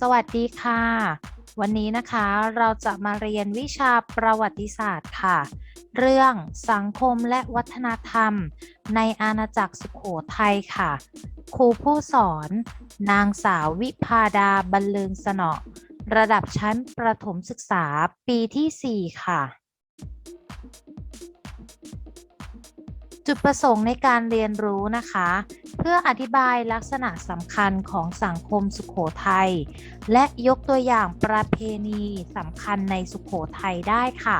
สวัสดีค่ะ วันนี้นะคะเราจะมาเรียนวิชาประวัติศาสตร์ค่ะ เรื่องสังคมและวัฒนธรรม ในอาณาจักรสุขโขทัยค่ะ ครูผู้สอน นางสาววิพาดาบรรลืงสนอระดับชั้นประถมศึกษาปีที่ 4 ค่ะ จุดประสงค์ในการเรียนรู้นะคะ เพื่ออธิบายลักษณะสำคัญของสังคมสุขโขทัยและยกตัวอย่างประเพณีสำคัญในสุขโขทัยได้ค่ะ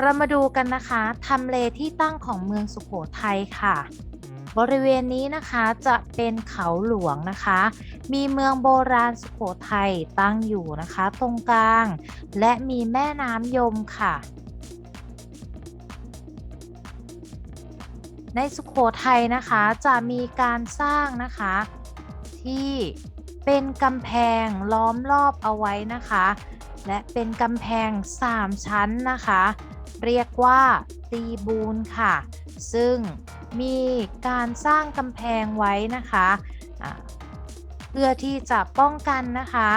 เรามาดูกันนะคะทำเลที่ตั้งของเมืองสุขโขทัยค่ะ บริเวณนี้นะคะจะเป็นเขาหลวงนะคะ มีเมืองโบราณสุขโขทัยตั้งอยู่นะคะ ตรงกลาง และมีแม่น้ำยมค่ะ ในสุขโขทัยนะคะจะมีการสร้างนะคะ ที่เป็นกำแพงล้อมรอบเอาไว้นะคะ และเป็นกำแพง 3 ชั้นนะคะ เรียกว่าตีบูนค่ะ ซึ่งมีการสร้างกำแพงไว้นะคะเพื่อที่จะป้องกันนะคะ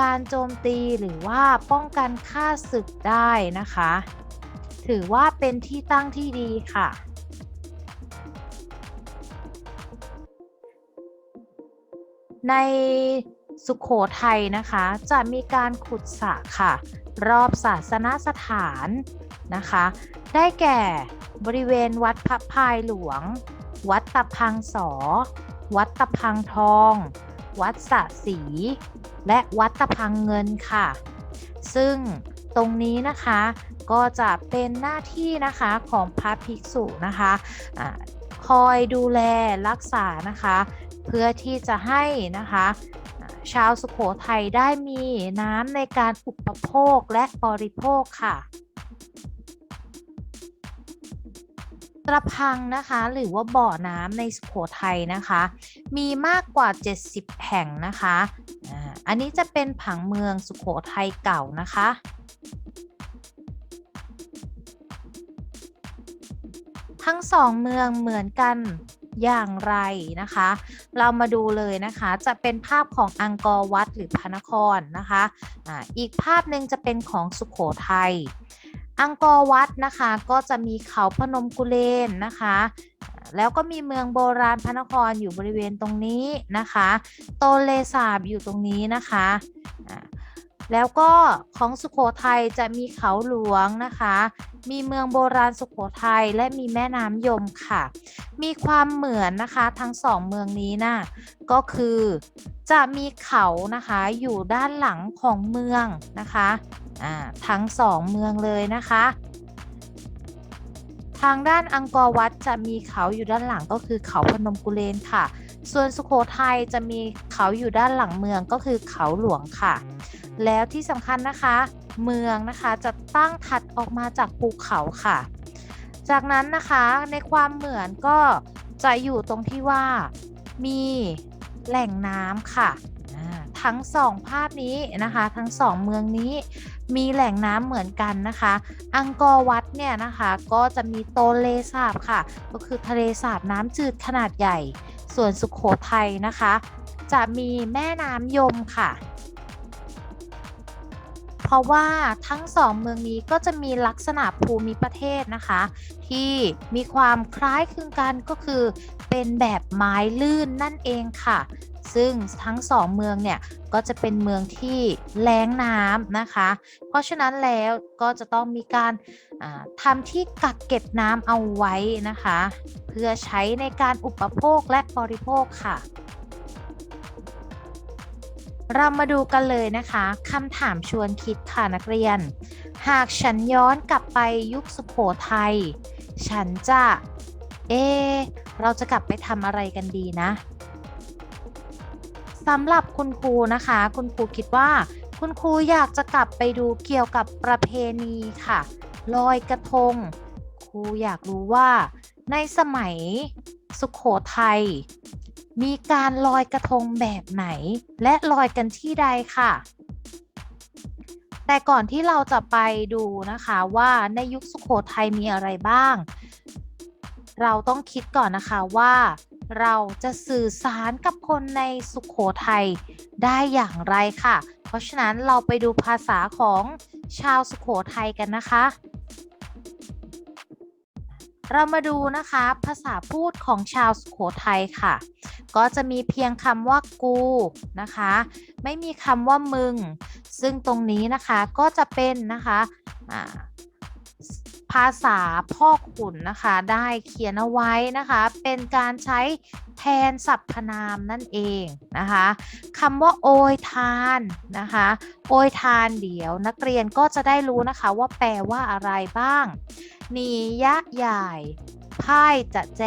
การโจมตีหรือว่าป้องกันค่าศึกได้นะคะ ถือว่าเป็นที่ตั้งที่ดีค่ะ ในสุขโขทัยนะคะ จะมีการขุดสระค่ะ รอบศาสนสถานนะคะ ได้แก่บริเวณวัดพระพายหลวง วัดตะพังสอ วัดตะพังทอง วัดสะสี และวัดตะพังเงินค่ะ ซึ่งตรงนี้นะคะก็จะเป็นหน้าที่นะคะของพระภิกษุนะคะอาคอยดูแลรักษานะคะ เพื่อที่จะให้นะคะชาวสุขโขทัยได้มีน้ำในการอุปโภคและบริโภคค่ะกระพังนะคะหรือว่าบ่อน้ำในสุโขทัยนะคะ มีมากกว่า 70 แห่งนะคะอาอันนี้จะเป็นผังเมืองสุโขทัยเก่านะคะ ทั้งสองเมืองเหมือนกัน อย่างไรนะคะ เรามาดูเลยนะคะจะเป็นภาพของอังกอร์วัดหรือพระนครนะคะอ่าอีกภาพหนึ่งจะเป็นของสุขโขทัยอังกอร์วัดนะคะก็จะมีเขาพนมกุเลนนะคะ แล้วก็มีเมืองโบราณพระนครอยู่บริเวณตรงนี้นะคะ โตเลสาบอยู่ตรงนี้นะคะ แล้วก็ของสุขโขทัยจะมีเขาหลวงนะคะ มีเมืองโบราณสุขโขทัยและมีแม่น้ำยมค่ะ มีความเหมือนนะคะทั้งสองเมืองนี้นะก็คือจะมีเขานะคะอยู่ด้านหลังของเมืองนะคะอ่าทั้งสองเมืองเลยนะคะ ทางด้านอังกอร์วัดจะมีเขาอยู่ด้านหลังก็คือเขาพนมกุเลนค่ะ ส่วนสุโขทัยจะมีเขาอยู่ด้านหลังเมืองก็คือเขาหลวงค่ะ แล้วที่สำคัญนะคะ เมืองนะคะจะตั้งถัดออกมาจากภูเขาค่ะ จากนั้นนะคะในความเหมือนก็จะอยู่ตรงที่ว่ามีแหล่งน้ำค่ะ ทั้งสองภาพนี้นะคะ ทั้งสองเมืองนี้มีแหล่งน้ำเหมือนกันนะคะ อังกอร์วัดเนี่ยนะคะก็จะมีโตเลสาบค่ะ ก็คือทะเลสาบน้ำจืดขนาดใหญ่ ส่วนสุขโขทัยนะคะ จะมีแม่น้ำยมค่ะ เพราะว่าทั้งสองเมืองนี้ก็จะมีลักษณะภูมิประเทศนะคะ ที่มีความคล้ายคลึงกันก็คือ เป็นแบบไม้ลื่นนั่นเองค่ะ ซึ่งทั้งสองเมืองเนี่ยก็จะเป็นเมืองที่แล้งน้ำนะคะ เพราะฉะนั้นแล้วก็จะต้องมีการทำที่กักเก็บน้ำเอาไว้นะคะ เพื่อใช้ในการอุปโภคและบริโภคค่ะ เรามาดูกันเลยนะคะคำถามชวนคิดค่ะนักเรียน หากฉันย้อนกลับไปยุคสุโขทัยฉันจะเอ เราจะกลับไปทำอะไรกันดีนะสำหรับคุณครูนะคะ คุณครูคิดว่า คุณครูอยากจะกลับไปดูเกี่ยวกับประเพณีค่ะลอยกระทง ครูอยากรู้ว่า ในสมัยสุขโขทัย มีการลอยกระทงแบบไหน และลอยกันที่ใดค่ะ แต่ก่อนที่เราจะไปดูนะคะว่าในยุคสุขโขทัยมีอะไรบ้าง เราต้องคิดก่อนนะคะว่าเราจะสื่อสารกับคนในสุขโขทัยได้อย่างไรค่ะ เพราะฉะนั้นเราไปดูภาษาของชาวสุขโขทัยกันนะคะ เรามาดูนะคะภาษาพูดของชาวสุโขทัยค่ะ ก็จะมีเพียงคำว่ากูนะคะ ไม่มีคำว่ามึง ซึ่งตรงนี้นะคะก็จะเป็นนะคะะ ภาษาพ่อขุนนะคะ ได้เขียนเอาไว้นะคะ เป็นการใช้แทนสรรพนามนั่นเองนะคะคำว่าโอยทานนะคะ โอยทานเดี๋ยวนักเรียนก็จะได้รู้นะคะว่าแปลว่าอะไรบ้างนียะใหญ่ไพ่จะแจ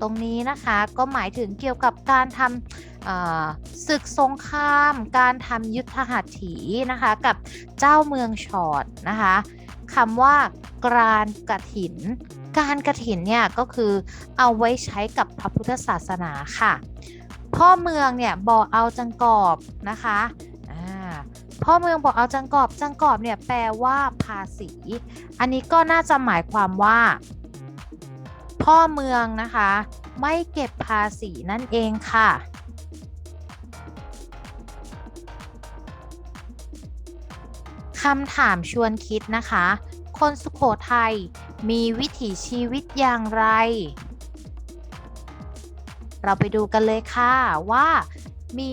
ตรงนี้นะคะก็หมายถึงเกี่ยวกับการทำศึกสงคราม การทำยุทธหัตถีนะคะ กับเจ้าเมืองชอดนะคะ คำว่ากรานกระถิน การกระถินเนี่ยก็คือเอาไว้ใช้กับพระพุทธศาสนาค่ะ พ่อเมืองเนี่ยบอกเอาจังกอบนะคะพ่อเมืองบอกเอาจังกอบ จังกอบเนี่ยแปลว่าภาษี อันนี้ก็น่าจะหมายความว่า พ่อเมืองนะคะ ไม่เก็บภาษีนั่นเองค่ะ คำถามชวนคิดนะคะ คนสุขโขทัยมีวิถีชีวิตอย่างไร เราไปดูกันเลยค่ะว่ามี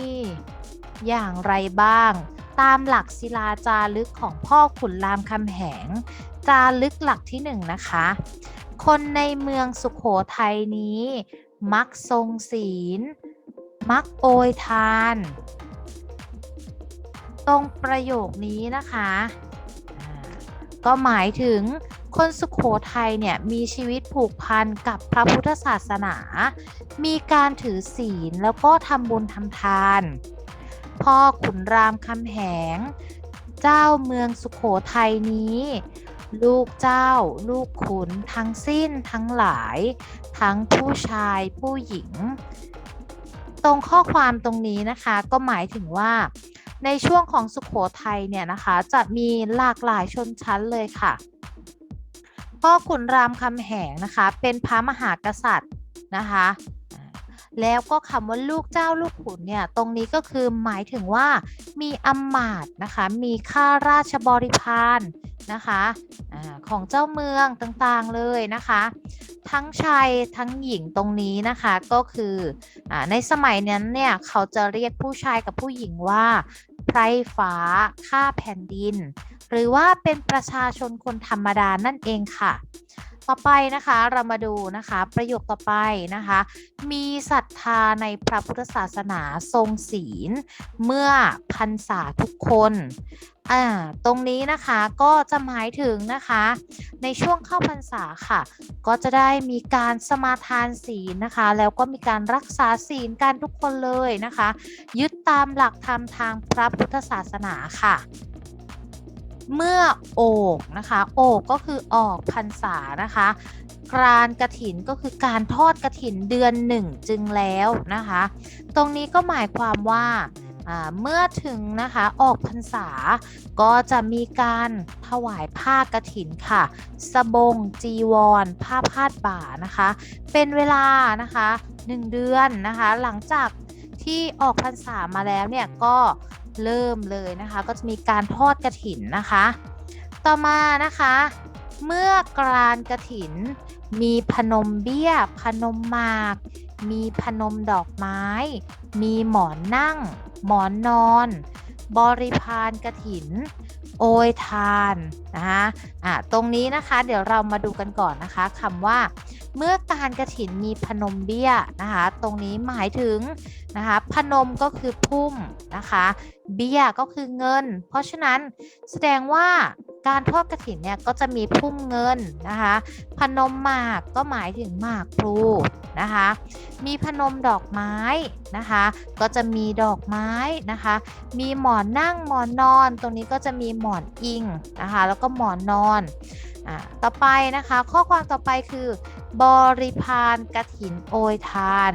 อย่างไรบ้าง ตามหลักศิลาจารึกของพ่อขุนรามคำแหง จารึกหลักที่หนึ่งนะคะ คนในเมืองสุขโขทัยนี้ มักทรงศีล มักโอยทาน ตรงประโยคนี้นะคะ ก็หมายถึงคนสุขโขทัยเนี่ยมีชีวิตผูกพันกับพระพุทธศาสนา มีการถือศีลแล้วก็ทำบุญทำทาน พ่อขุนรามคำแหง เจ้าเมืองสุขโขทัยนี้ ลูกเจ้า ลูกขุนทั้งสิ้นทั้งหลาย ทั้งผู้ชายผู้หญิง ตรงข้อความตรงนี้นะคะก็หมายถึงว่า ในช่วงของสุขโขทัยเนี่ยนะคะ จะมีหลากหลายชนชั้นเลยค่ะ พ่อขุนรามคำแหงนะคะ เป็นพระมหากษัตริย์นะคะ แล้วก็คำว่าลูกเจ้าลูกขุนเนี่ย ตรงนี้ก็คือหมายถึงว่ามีอำมาตย์นะคะ มีข้าราชบริพารนะคะอาของเจ้าเมืองต่างๆเลยนะคะ ทั้งชายทั้งหญิงตรงนี้นะคะก็คืออในสมัยนั้นเนี่ยเขาจะเรียกผู้ชายกับผู้หญิงว่า ไพรฟ้า ข้าแผ่นดิน หรือว่าเป็นประชาชนคนธรรมดานั่นเองค่ะ ต่อไปนะคะเรามาดูนะคะประโยคต่อไปนะคะ มีศรัทธาในพระพุทธศาสนาทรงศีล เมื่อพรรษาทุกคนอ่าตรงนี้นะคะก็จะหมายถึงนะคะ ในช่วงเข้าพรรษาค่ะ ก็จะได้มีการสมาทานศีลนะคะ แล้วก็มีการรักษาศีลกันทุกคนเลยนะคะ ยึดตามหลักธรรมทางพระพุทธศาสนาค่ะ เมื่อโอกนะคะโอกก็คือออกพรรษานะคะกรานกระถินก็คือการทอดกระถินเดือนหนึ่งจึงแล้วนะคะ ตรงนี้ก็หมายความว่าเมื่อถึงนะคะออกพรรษาก็จะมีการถวายผ้ากระถินค่ะ สบง จีวร ผ้าพาดบ่านะคะ เป็นเวลานะคะ 1 เดือนนะคะ หลังจากที่ออกพรรษามาแล้วเนี่ยก็ เริ่มเลยนะคะ ก็จะมีการทอดกระถินนะคะ ต่อมานะคะ เมื่อกรานกระถิน มีพนมเบี้ย พนมหมาก มีพนมดอกไม้ มีหมอนนั่ง หมอนนอน บริพารกระถิน โอยทานนะคะอะตรงนี้นะคะเดี๋ยวเรามาดูกันก่อนนะคะคำว่า เมื่อการกระถินมีพนมเบี้ยนะคะตรงนี้หมายถึงนะคะพนมก็คือพุ่มนะคะเบี้ยก็คือเงิน เพราะฉะนั้นแสดงว่า การทอดกระถินเนี่ยก็จะมีพุ่มเงินนะคะพนมหมากก็หมายถึงหมากพลูนะคะมีพนมดอกไม้นะคะก็จะมีดอกไม้นะคะมีหมอนนั่งหมอนนอน ตรงนี้ก็จะมีหมอนอิงนะคะแล้วก็หมอนนอนอต่อไปนะคะข้อความต่อไปคือบริพารกระถินโอยทาน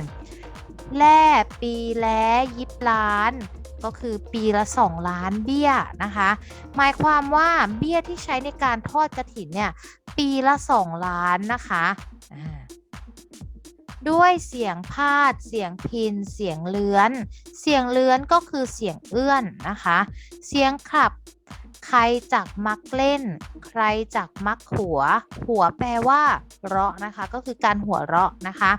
แล่ปีแล้ยิบล้าน ก็คือปีละ 2 ล้านเบี้ยนะคะ หมายความว่าเบี้ยที่ใช้ในการทอดกระถินเนี่ยปีละ 2 ล้านนะคะด้วยเสียงพาด เสียงพิน เสียงเลื้อน เสียงเลื้อนก็คือเสียงเอื้อนนะคะ เสียงขับ ใครจักมักเล่น ใครจักมักหัว หัวแปลว่าเราะนะคะ ก็คือการหัวเราะนะคะ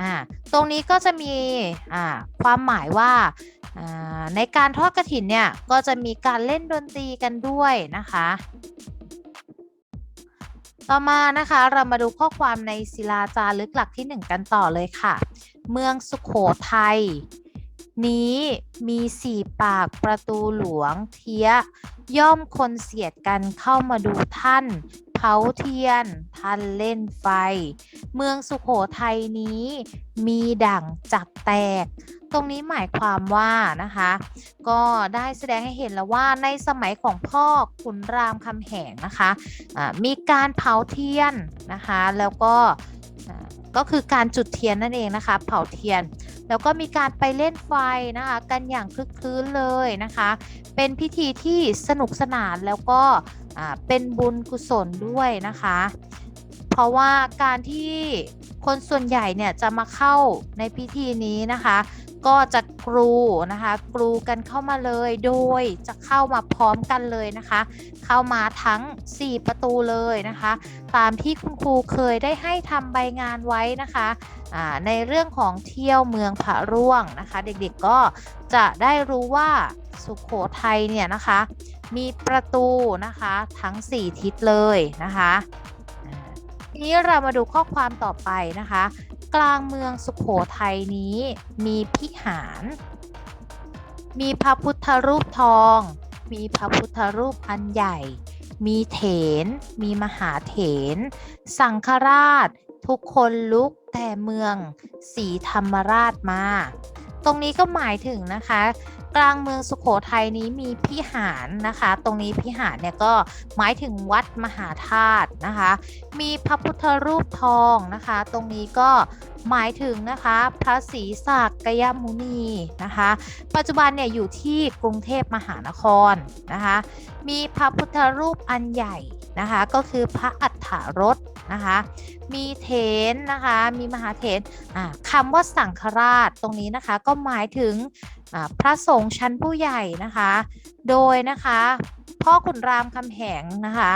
อ่า ตรงนี้ก็จะมี อ่า ความหมายว่า ในการทอดกระถินเนี่ยก็จะมีการเล่นดนตรีกันด้วยนะคะ ต่อมานะคะเรามาดูข้อความในศิลาจารึกหลักที่ 1 กันต่อเลยค่ะ เมืองสุขโขทัยนี้มีสี่ปากประตูหลวงเทียย่อมคนเสียดกันเข้ามาดูท่านเผาเทียน ท่านเล่นไฟ เมืองสุขโขทัยนี้มีดั่งจับแตก ตรงนี้หมายความว่านะคะ ก็ได้แสดงให้เห็นแล้วว่าในสมัยของพ่อขุนรามคำแหงนะคะอ่ามีการเผาเทียนนะคะ แล้วก็ก็คือการจุดเทียนนั่นเองนะคะ เผาเทียน แล้วก็มีการไปเล่นไฟนะคะ กันอย่างคลึกคลื้นเลยนะคะ เป็นพิธีที่สนุกสนานแล้วก็เป็นบุญกุศลด้วยนะคะ เพราะว่าการที่คนส่วนใหญ่เนี่ยจะมาเข้าในพิธีนี้นะคะ ก็จะกรูนะคะ กรูกันเข้ามาเลยโดยจะเข้ามาพร้อมกันเลยนะคะ เข้ามาทั้ง 4 ประตูเลยนะคะ ตามที่คุณครูเคยได้ให้ทำใบงานไว้นะคะในเรื่องของเที่ยวเมืองผาร่วงนะคะ เด็กๆก็จะได้รู้ว่าสุขโขทัยเนี่ยนะคะ มีประตูนะคะทั้ง 4 ทิศเลยนะคะ ทีนี้เรามาดูข้อความต่อไปนะคะ กลางเมืองสุขโขทัยนี้มีพิหาร มีพระพุทธรูปทอง มีพระพุทธรูปอันใหญ่ มีเถน มีมหาเถน สังฆราช ทุกคนลุกแต่เมืองศรีธรรมราชมา ตรงนี้ก็หมายถึงนะคะ กลางเมืองสุขโขทัยนี้มีพิหารนะคะ ตรงนี้พิหารเนี่ยก็หมายถึงวัดมหาธาตุนะคะ มีพระพุทธรูปทองนะคะ ตรงนี้ก็หมายถึงนะคะพระศรีสักยมุนีนะคะ ปัจจุบันเนี่ยอยู่ที่กรุงเทพมหานครนะคะ มีพระพุทธรูปอันใหญ่นะคะก็คือพระอัฏฐารถนะคะ มีเถนนะคะ มีมหาเถนคำว่าสังฆราชตรงนี้นะคะก็หมายถึง พระสงฆ์ชั้นผู้ใหญ่นะคะ โดยนะคะพ่อขุนรามคำแหงนะคะ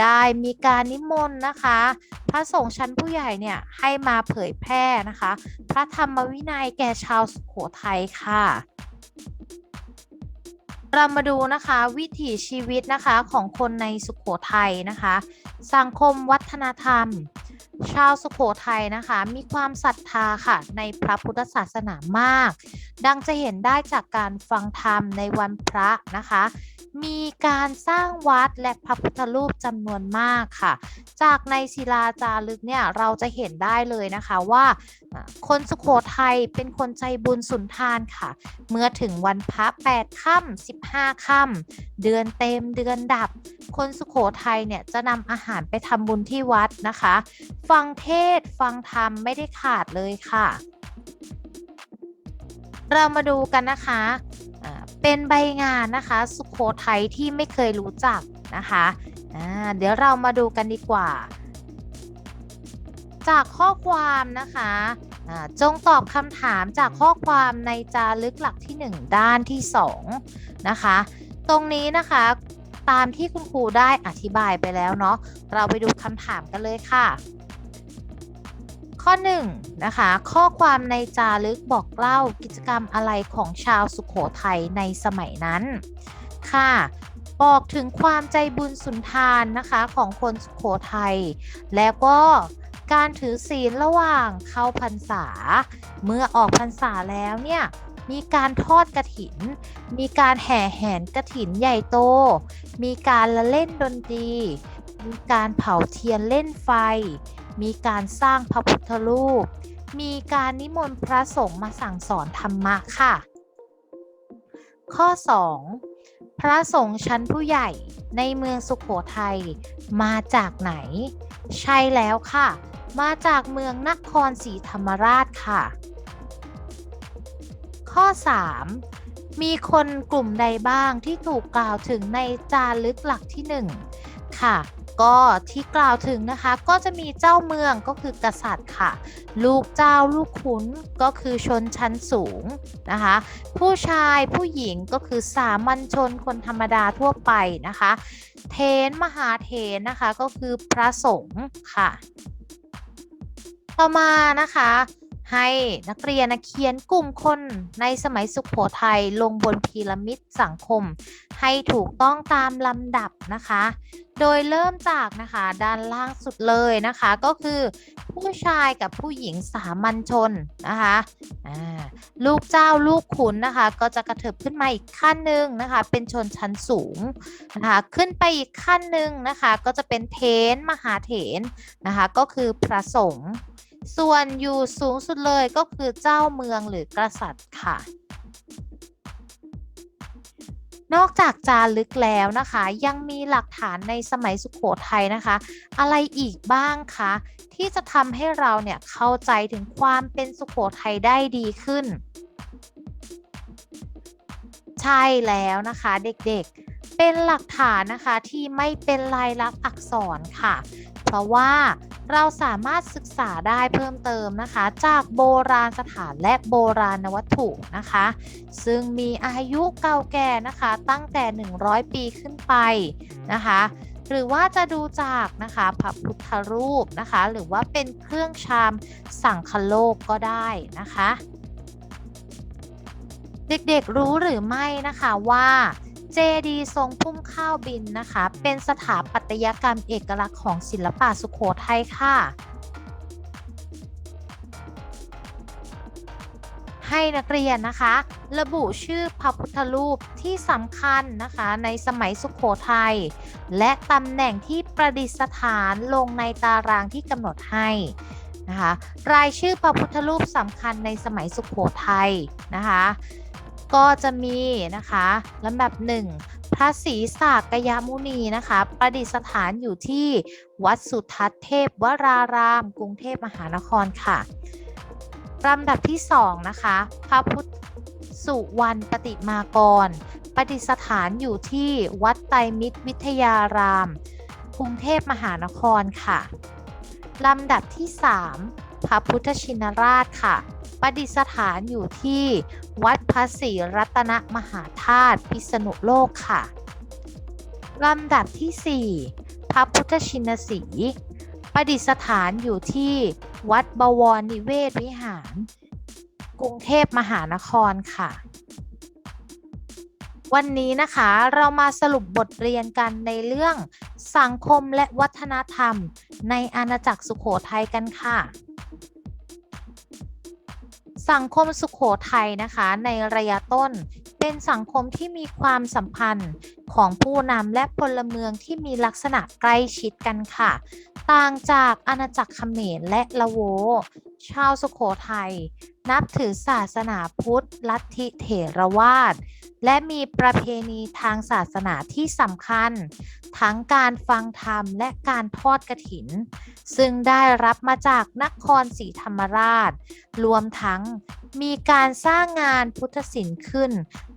ได้มีการนิมนต์นะคะ พระสงฆ์ชั้นผู้ใหญ่เนี่ยให้มาเผยแพร่นะคะ พระธรรมวินัยแก่ชาวสุโขทัยค่ะเรามาดูนะคะวิถีชีวิตนะคะของคนในสุขโขทัยนะคะ สังคมวัฒนธรรม ชาวสุขโขทัยนะคะ มีความศรัทธาค่ะในพระพุทธศาสนามาก ดังจะเห็นได้จากการฟังธรรมในวันพระนะคะ มีการสร้างวัดและพระพุทธรูปจำนวนมากค่ะ จากในศิลาจารึกเนี่ยเราจะเห็นได้เลยนะคะว่าคนสุขโขทัยเป็นคนใจบุญสุนทานค่ะ เมื่อถึงวันพระ8ค่ำ15ค่ำเดือนเต็มเดือนดับ คนสุขโขทัยเนี่ยจะนำอาหารไปทำบุญที่วัดนะคะ ฟังเทศฟังธรรมไม่ได้ขาดเลยค่ะเรามาดูกันนะคะ เป็นใบงานนะคะ สุขโขทัยที่ไม่เคยรู้จักนะคะ อ่าเดี๋ยวเรามาดูกันดีกว่า จากข้อความนะคะจงตอบคำถามจากข้อความในจารึกหลักที่ 1 ด้านที่2นะคะตรงนี้นะคะตามที่คุณครูได้อธิบายไปแล้วเนาะเราไปดูคำถามกันเลยค่ะ ข้อ1นะคะข้อความในจารึกบอกเล่ากิจกรรมอะไรของชาวสุขโขทัยในสมัยนั้น ค่ะ บอกถึงความใจบุญสุนทานนะคะของคนสุขโขทัย แล้วก็การถือศีลระหว่างเข้าพรรษา เมื่อออกพรรษาแล้วเนี่ยมีการทอดกระถิน มีการแห่แหนกระถินใหญ่โต มีการละเล่นดนตรี มีการเผาเทียนเล่นไฟ มีการสร้างพระพุทธรูป มีการนิมนต์พระสงฆ์มาสั่งสอนธรรมะค่ะ ข้อ 2 พระสงฆ์ชั้นผู้ใหญ่ในเมืองสุขโขทัยมาจากไหน ใช่แล้วค่ะ มาจากเมืองนครศรีธรรมราชค่ะ ข้อ 3 มีคนกลุ่มใดบ้างที่ถูกกล่าวถึงในจารึกหลักที่ 1 ค่ะ ก็ที่กล่าวถึงนะคะก็จะมีเจ้าเมืองก็คือกษัตริย์ค่ะ ลูกเจ้าลูกขุนก็คือชนชั้นสูงนะคะ ผู้ชายผู้หญิงก็คือสามัญชนคนธรรมดาทั่วไปนะคะ เทนมหาเทนนะคะก็คือพระสงฆ์ค่ะ ต่อมานะคะให้นักเรียนนะเขียนกลุ่มคนในสมัยสุขโขทัยลงบนพีระมิดสังคม ให้ถูกต้องตามลำดับนะคะ โดยเริ่มจากนะคะด้านล่างสุดเลยนะคะก็คือผู้ชายกับผู้หญิงสามัญชนนะคะลูกเจ้าลูกขุนนะคะก็จะกระเถิบขึ้นมาอีกขั้นหนึ่งนะคะเป็นชนชั้นสูงนะคะขึ้นไปอีกขั้นหนึ่งนะคะก็จะเป็นเทนมหาเถนนะคะก็คือพระสงฆ์ส่วนอยู่สูงสุดเลยก็คือเจ้าเมืองหรือกษัตริย์ค่ะ นอกจากจารึกแล้วนะคะ ยังมีหลักฐานในสมัยสุขโขทัยนะคะ อะไรอีกบ้างคะ ที่จะทำให้เราเนี่ยเข้าใจถึงความเป็นสุขโขทัยได้ดีขึ้น ใช่แล้วนะคะเด็กๆเป็นหลักฐานนะคะที่ไม่เป็นลายลักษณ์อักษรค่ะ เพราะว่าเราสามารถศึกษาได้เพิ่มเติมนะคะ จากโบราณสถานและโบราณวัตถุนะคะ ซึ่งมีอายุเก่าแก่นะคะตั้งแต่ 100 ปีขึ้นไปนะคะ หรือว่าจะดูจากนะคะพระพุทธรูปนะคะ หรือว่าเป็นเครื่องชามสังคโลกก็ได้นะคะ เด็กๆรู้หรือไม่นะคะว่า เจดีทรงพุ่มข้าวบินนะคะ เป็นสถาปัตยกรรมเอกลักษณ์ของศิลปะสุโขทัยค่ะ ให้นักเรียนนะคะ ระบุชื่อพระพุทธรูปที่สำคัญนะคะในสมัยสุขโขทัยและตำแหน่งที่ประดิษฐานลงในตารางที่กำหนดให้นะคะรายชื่อพระพุทธรูปสำคัญในสมัยสุขโขทัยนะคะ ก็จะมีนะคะลำดับหนึ่งพระศรีสากยมุนีนะคะประดิษฐานอยู่ที่วัดสุทัศน์เทพวราราม กรุงเทพมหานครค่ะลำดับที่สองนะคะพระพุทธสุวรรณปฏิมากรประดิษฐานอยู่ที่วัดไตรมิตรวิทยาราม กรุงเทพมหานครค่ะลำดับที่ 3 พระพุทธชินราชค่ะ ประดิษฐานอยู่ที่วัดพระศรีรัตนมหาธาตุพิษณุโลกค่ะลำดับที่ 4 พระพุทธชินสีประดิษฐานอยู่ที่วัดบวรนิเวศวิหาร กรุงเทพมหานครค่ะ วันนี้นะคะเรามาสรุปบทเรียนกันในเรื่องสังคมและวัฒนธรรมในอาณาจักรสุขโขทัยกันค่ะ สังคมสุขโขทัยนะคะในระยะต้น เป็นสังคมที่มีความสัมพันธ์ของผู้นำและพลเมืองที่มีลักษณะใกล้ชิดกันค่ะ ต่างจากอาณาจักรเขมรและละโว ชาวสุขโขทัยนับถือศาสนาพุทธ ลัทธิเถรวาทและมีประเพณีทางศาสนาที่สำคัญ ทั้งการฟังธรรมและการทอดกระถิน ซึ่งได้รับมาจากนครศรีธรรมราช รวมทั้งมีการสร้างงานพุทธศิลป์ขึ้น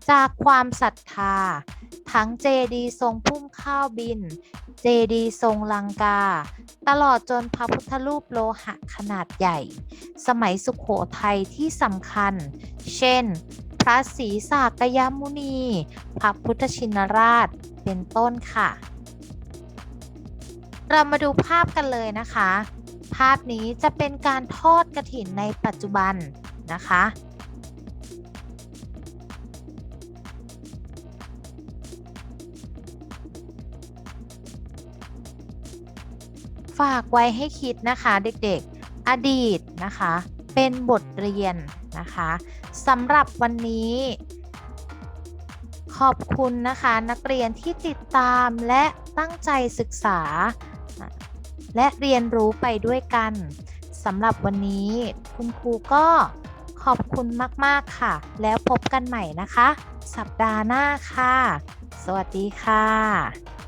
จากความศรัทธา ทั้งเจดีย์ทรงพุ่มข้าวบิน เจดีย์ทรงลังกา ตลอดจนพระพุทธรูปโลหะขนาดใหญ่ สมัยสุขโขทัยที่สำคัญ เช่น คะศีสากยมุนี พระพุทธชินราชเป็นต้นค่ะ เรามาดูภาพกันเลยนะคะ ภาพนี้จะเป็นการทอดกระถินในปัจจุบันนะคะฝากไว้ให้คิดนะคะเด็กๆ อดีตนะคะ เป็นบทเรียนนะคะ สำหรับวันนี้ ขอบคุณนะคะนักเรียนที่ติดตามและตั้งใจศึกษา และเรียนรู้ไปด้วยกันสำหรับวันนี้คุณครูก็ขอบคุณมาก ๆ ค่ะ แล้วพบกันใหม่นะคะ สัปดาห์หน้าค่ะ สวัสดีค่ะ